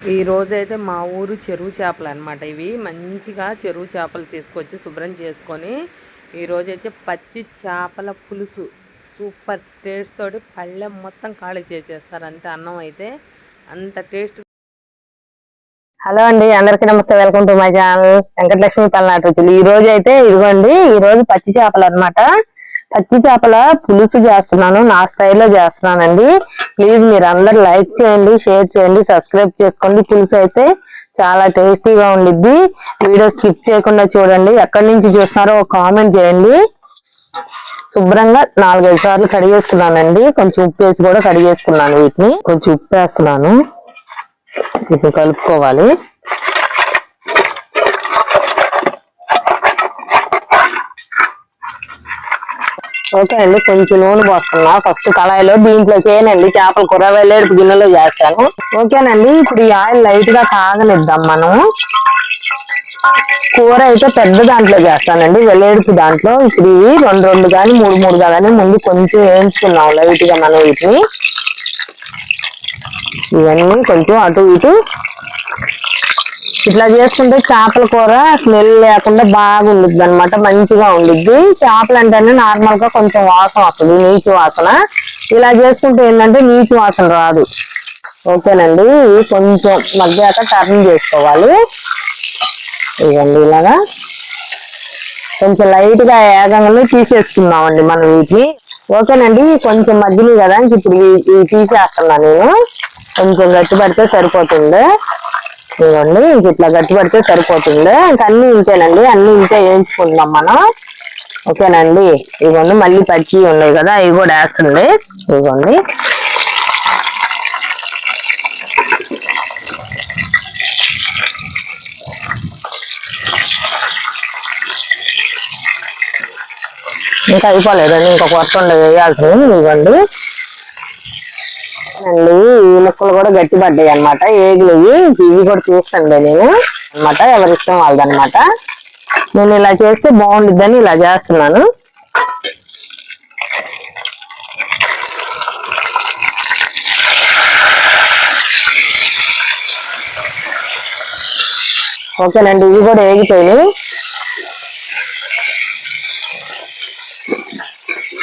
ఈ రోజైతే మా ఊరు చెరువు చేపలు అనమాట ఇవి. మంచిగా చెరువు చేపలు తీసుకొచ్చి శుభ్రం చేసుకొని ఈరోజైతే పచ్చి చేపల పులుసు. సూపర్ టేస్ట్ తోటి పళ్ళెం మొత్తం ఖాళీ చేసేస్తారు. అంతే అన్నం అయితే అంత టేస్ట్ హలో అండి అందరికీ నమస్తే. Welcome to my channel. Venkatalakshmi పల్నాటి రుచులు. ఈ రోజు అయితే ఇదిగోండి ఈ రోజు పచ్చి చేపలు అన్నమాట. పచ్చి చేపల పులుసు చేస్తున్నాను. నా స్టైల్లో చేస్తున్నానండి. ప్లీజ్ మీరు అందరు లైక్ చేయండి షేర్ చేయండి సబ్స్క్రైబ్ చేసుకోండి. పులుసు అయితే చాలా టేస్టీగా ఉండిద్ది. వీడియో స్కిప్ చేయకుండా చూడండి. ఎక్కడి నుంచి చూస్తున్నారో ఒక కామెంట్ చేయండి. శుభ్రంగా నాలుగైదు సార్లు కడిగేసుకున్నానండి కొంచెం ఉప్పు వేసి కూడా కడిగేసుకున్నాను వీటిని. కొంచెం ఉప్పు వేస్తున్నాను. ఇప్పుడు కలుపుకోవాలి. ఓకే అండి కొంచెం నూనె పోస్తున్నా. ఫస్ట్ కళాయిలో దీంట్లో చేయనండి. చేపల కూర వెళ్ళేడుపు గిన్నెలో చేస్తాను. ఓకేనండి ఇప్పుడు ఈ ఆయిల్ లైట్గా కాగనిద్దాం మనం కూర అయితే పెద్ద దాంట్లో చేస్తానండి. వెల్లేడుపు దాంట్లో ఇప్పుడు ఇవి రెండు రెండు కానీ మూడు మూడు కానీ ముందు కొంచెం వేయించుకున్నాం లైట్గా మనం వీటిని. ఇవన్నీ కొంచెం అటు ఇటు ఇట్లా చేసుకుంటే చేపల కూర స్మెల్ లేకుండా బాగా అనమాట మంచిగా ఉండిద్ది. చేపలు అంటేనే నార్మల్గా కొంచెం వాసన వస్తుంది నీచు వాసన. ఇలా చేసుకుంటే ఏంటంటే నీచు వాసన రాదు. ఓకేనండి? కొంచెం మగ్గాక టర్న్ చేసుకోవాలి. ఇవ్వండి ఇలాగా. కొంచెం లైట్గా ఏగంగా తీసేసుకున్నామండి మనం వీటిని. ఓకేనండి? కొంచెం మధ్యలో కదా ఇప్పుడు తీసేస్తున్నా నేను. కొంచెం గట్టి పడితే సరిపోతుంది. చూడండి ఇంక ఇట్లా గట్టి పడితే సరిపోతుంది ఇంక అన్ని ఇంతేనండి. అన్ని ఇంతే వేయించుకుంటున్నాం మనం. ఓకేనండి. ఇదిగోండి మళ్ళీ పచ్చి ఉన్నాయి కదా అవి కూడా వేస్తుంది. ఇవ్వండి ఇంకా అయిపోలేదండి. ఇంకా కొత్త వేయాల్సింది. ఇవ్వండి అండి ఈ ముక్కలు కూడా గట్టి పడ్డాయి అనమాట ఏగులు ఇవి. కూడా తీస్తాను నేను అన్నమాట. ఎవరి ఇష్టం వాళ్ళదనమాట నేను ఇలా చేస్తే బాగుండిద్దని ఇలా చేస్తున్నాను. ఓకేనండి ఇవి కూడా ఏగిపోయినాయి.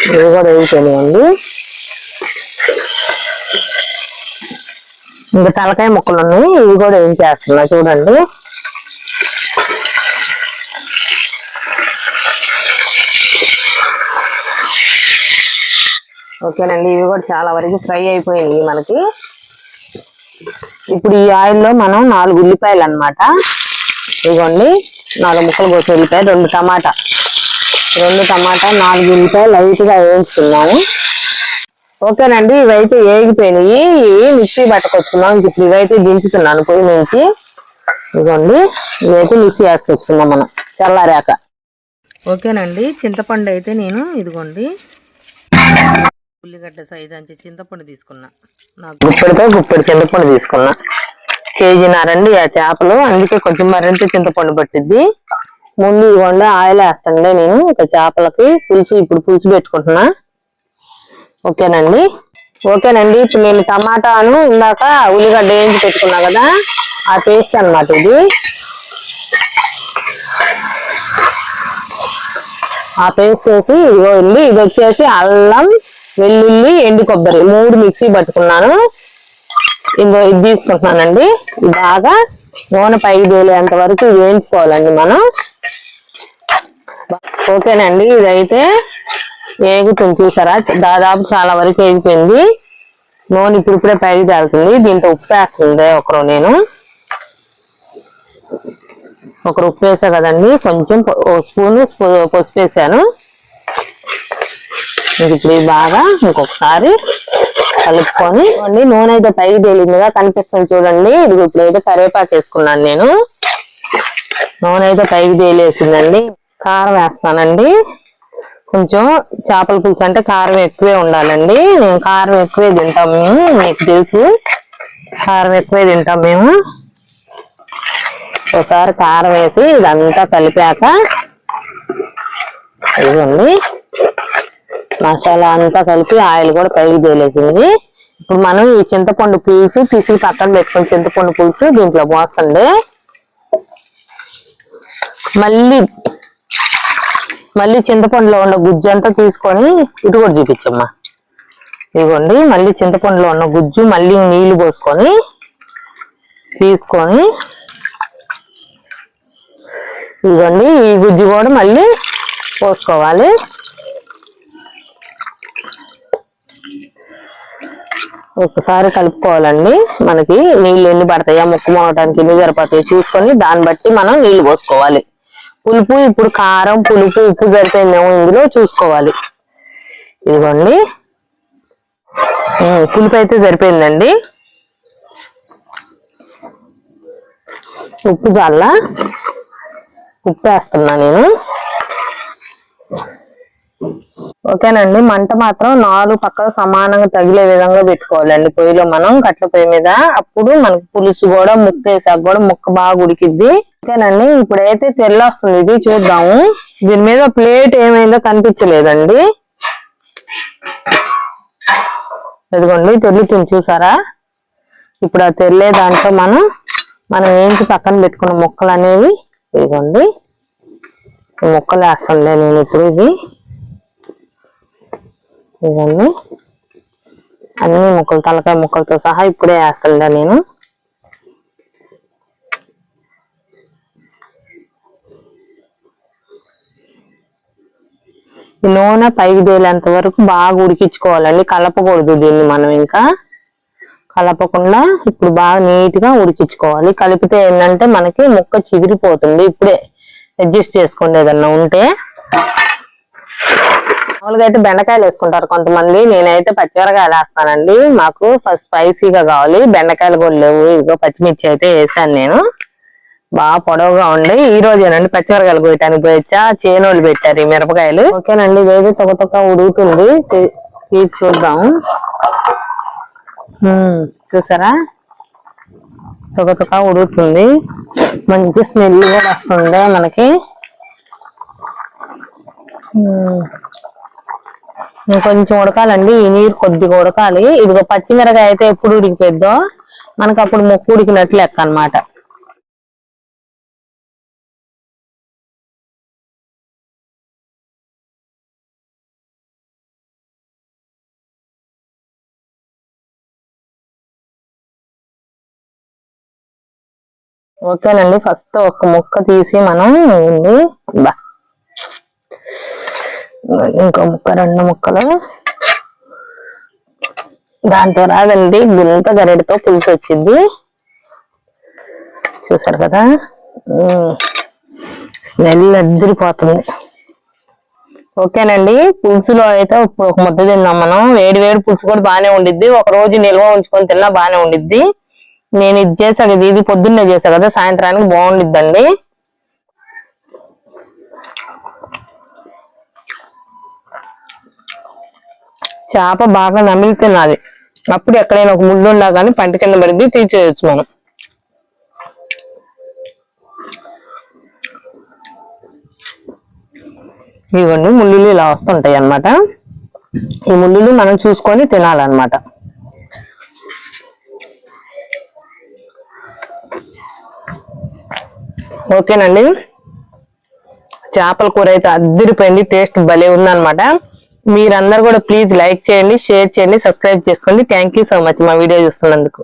ఇవి కూడా ఏగిపోయినాయండి. ఇంకా తలకాయ ముక్కలు ఉన్నాయి. ఇవి కూడా ఏం చేస్తున్నా చూడండి. ఓకేనండి ఇవి కూడా చాలా వరకు ఫ్రై అయిపోయింది మనకి. ఇప్పుడు ఈ ఆయిల్లో మనం నాలుగు ఉల్లిపాయలు అన్నమాట. ఇదిగోండి నాలుగు ముక్కలు కోసిన ఉల్లిపాయ రెండు టమాటా. రెండు టమాటా నాలుగు ఉల్లిపాయలు లైట్గా వేయించుకున్నాను. ఓకేనండి ఇవైతే ఏగిపోయినాయి. ఇవి మిక్సీ పట్టుకొచ్చుకున్నాం ఇప్పుడు ఇవైతే దించుతున్నాను పొయ్యి నుంచి ఇదిగోండి ఇవైతే మిక్సీ వేసుకొచ్చుకున్నాం మనం. చల్లారాక. ఓకేనండి చింతపండు అయితే నేను ఇదిగోండి. ఉల్లిగడ్డ సైజ్ అంచి చింతపండు తీసుకున్నా. నాకు గుప్పెడితో గుప్పెడు చింతపండు తీసుకున్నా. కేజీనారండి ఆ చేపలు. అందుకే కొంచెం మరింత చింతపండు పట్టిద్ది. ముందు ఇవ్వండి ఆయిల్ వేస్తాండి నేను. ఇక చేపలకి పులుసు ఇప్పుడు పులుసు పెట్టుకుంటున్నా. ఓకేనండి. ఓకేనండి. ఇప్పుడు నేను టమాటాను ఇందాక ఉల్లిగడ్డ వేయించి పెట్టుకున్నా కదా ఆ పేస్ట్ అన్నమాట ఇది. ఆ పేస్ట్ చేసి ఇదిగో ఉంది ఇది వచ్చేసి అల్లం వెల్లుల్లి ఎండు కొబ్బరి మూడు మిక్సీ పట్టుకున్నాను. ఇంకో ఇది తీసుకుంటున్నానండి. బాగా నూనె పై తేలేంత వరకు ఇది వేయించుకోవాలండి మనం. ఓకేనండి. ఇదైతే వేగుతుంది చూసారా? దాదాపు చాలా వరకు వేగిపోయింది నూనె ఇప్పుడు ఇప్పుడే పైకి తేలుతుంది. దీంట్లో ఉప్పు వేస్తుంది ఒకరు నేను. ఒకరు ఉప్పు వేసా కదండి. కొంచెం ఓ స్పూన్ పసుపు వేసాను. ఇంక ఇప్పుడు ఇది బాగా ఇంకొకసారి కలుపుకొని ఇవ్వండి. నూనె అయితే పైకి తేలిందిగా కనిపిస్తుంది చూడండి. ఇది ఇప్పుడు అయితే కరివేపాకు వేసుకున్నాను నేను. నూనె అయితే పైకి తేలేసిందండి. కారం వేస్తానండి. కొంచెం చేపల పులుసు అంటే కారం ఎక్కువే ఉండాలండి. కారం ఎక్కువే తింటాం. మేము మీకు తెలుసు. కారం ఎక్కువే తింటాం మేము. ఒకసారి కారం వేసి ఇదంతా కలిపాక ఇదిగోండి మసాలా అంతా కలిపి ఆయిల్ కూడా పైకి తేలేసింది. ఇప్పుడు మనం ఈ చింతపండు పులుసు తీసి పక్కన పెట్టుకుని చింతపండు పులుసు దీంట్లో పోస్తుంది మళ్ళీ మళ్ళీ చింతపండులో ఉన్న గుజ్జు అంతా తీసుకొని ఇటు కూడా చూపించమ్మా. ఇదిగోండి మళ్ళీ చింతపండులో ఉన్న గుజ్జు మళ్ళీ నీళ్ళు పోసుకొని తీసుకొని ఇదిగోండి ఈ గుజ్జు కూడా మళ్ళీ పోసుకోవాలి. ఒకసారి కలుపుకోవాలండి. మనకి నీళ్ళు ఎన్ని పడతాయా ముక్కు మోగటానికి ఎన్ని సరిపోతాయి చూసుకొని దాన్ని బట్టి మనం నీళ్ళు పోసుకోవాలి. పులుపు ఇప్పుడు కారం పులుపు ఉప్పు సరిపోయిందేమో ఇందులో చూసుకోవాలి. ఇదిగోండి. పులుపు అయితే సరిపోయిందండి. ఉప్పు చల్లా ఉప్పు వేస్తున్నా నేను. ఓకేనండి మంట మాత్రం నాలుగు పక్కల సమానంగా తగిలే విధంగా పెట్టుకోవాలండి. పొయ్యిలో మనం కట్ల పొయ్యి మీద. అప్పుడు మనకు పులుసు కూడా ముక్క వేసాక కూడా ముక్క బాగా ఉడికిద్ది. ఓకేనండి. ఇప్పుడైతే తెల్ల వస్తుంది. ఇది చూద్దాము. దీని మీద ప్లేట్ ఏమైందో కనిపించలేదండి. ఇదిగోండి తెల్లుతుంది చూసారా? ఇప్పుడు ఆ తెల్లే దాంట్లో మనం మనం ఏంచి పక్కన పెట్టుకున్న ముక్కలు అనేవి? ఇదిగోండి. మొక్కలు ముక్కలు వేస్తుండే నేను ఇప్పుడు ఇవి. ఇదిగోండి. అన్ని ముక్కలు తలకాయ ముక్కలతో సహా ఇప్పుడే వేస్తుండే నేను. నూనె పైకి తేలేంత వరకు బాగా ఉడికించుకోవాలండి. కలపకూడదు దీన్ని మనం ఇంకా. కలపకుండా ఇప్పుడు బాగా నీట్గా ఉడికించుకోవాలి. కలిపితే ఏంటంటే మనకి ముక్క చిగిరిపోతుంది ఇప్పుడే అడ్జస్ట్ చేసుకోండి ఏదన్నా ఉంటే. మామూలుగా అయితే బెండకాయలు వేసుకుంటారు కొంతమంది. నేనైతే పచ్చిమిరకాయలు వేస్తానండి. మాకు ఫస్ట్ స్పైసీగా కావాలి. బెండకాయలు కూడా లేవు. ఇదిగో పచ్చిమిర్చి అయితే వేసాను నేను. బాగా పొడవుగా ఉండి ఈ రోజేనండి పచ్చిమిరకాయలు కోయటానికి పోయొచ్చా చేనోళ్ళు పెట్టారు ఈ మిరపకాయలు. ఓకేనండి ఇదైతే తొక్క తొక్క ఉడుగుతుంది తీసి చూద్దాం. చూసారా? తొక్క తొక్క ఉడుగుతుంది మంచి స్మెల్ కూడా వస్తుంది మనకి. ఇంకొంచెం ఉడకాలండి ఈ నీరు కొద్దిగా ఉడకాలి. ఇదిగో పచ్చిమిరకాయ అయితే ఎప్పుడు ఉడికిపోద్దో మనకు అప్పుడు మొక్కు ఉడికినట్లు లెక్క అనమాట ఓకేనండి. ఫస్ట్ ఒక ముక్క తీసి మనం ఉంది బా. ఇంకో ముక్క రెండు ముక్కలు. దాంతో రాదండి. గుంత గరెడితో పులుసు వచ్చింది. చూసారు కదా? స్మెల్ అద్దరిపోతుంది ఓకేనండి. పులుసులో అయితే ఇప్పుడు ఒక ముద్ద తిన్నాం మనం. వేడి వేడి పులుసు కూడా బాగానే ఉండిద్ది. ఒక రోజు నిల్వ ఉంచుకొని తిన్నా బాగానే ఉండిద్ది. నేను ఇది చేసా కదా ఇది పొద్దున్నే చేసా కదా సాయంత్రానికి బాగుండిద్దండి. చేప బాగా నమిలి తినాలి అప్పుడు ఎక్కడైనా ఒక ముళ్ళు ఉన్నా కానీ పంట కింద పడింది తీసేయచ్చు మనం. ఇవన్నీ ముళ్ళులు ఇలా వస్తుంటాయి అన్నమాట ఈ ముళ్ళులు మనం చూసుకొని తినాలన్నమాట. ఓకేనండి. చేపల కూర అయితే అద్దరిపోయింది. టేస్ట్ భలే ఉందనమాట మీరందరూ కూడా ప్లీజ్ లైక్ చేయండి షేర్ చేయండి సబ్స్క్రైబ్ చేసుకోండి. థ్యాంక్ యూ సో మచ్ మా వీడియో చూస్తున్నందుకు.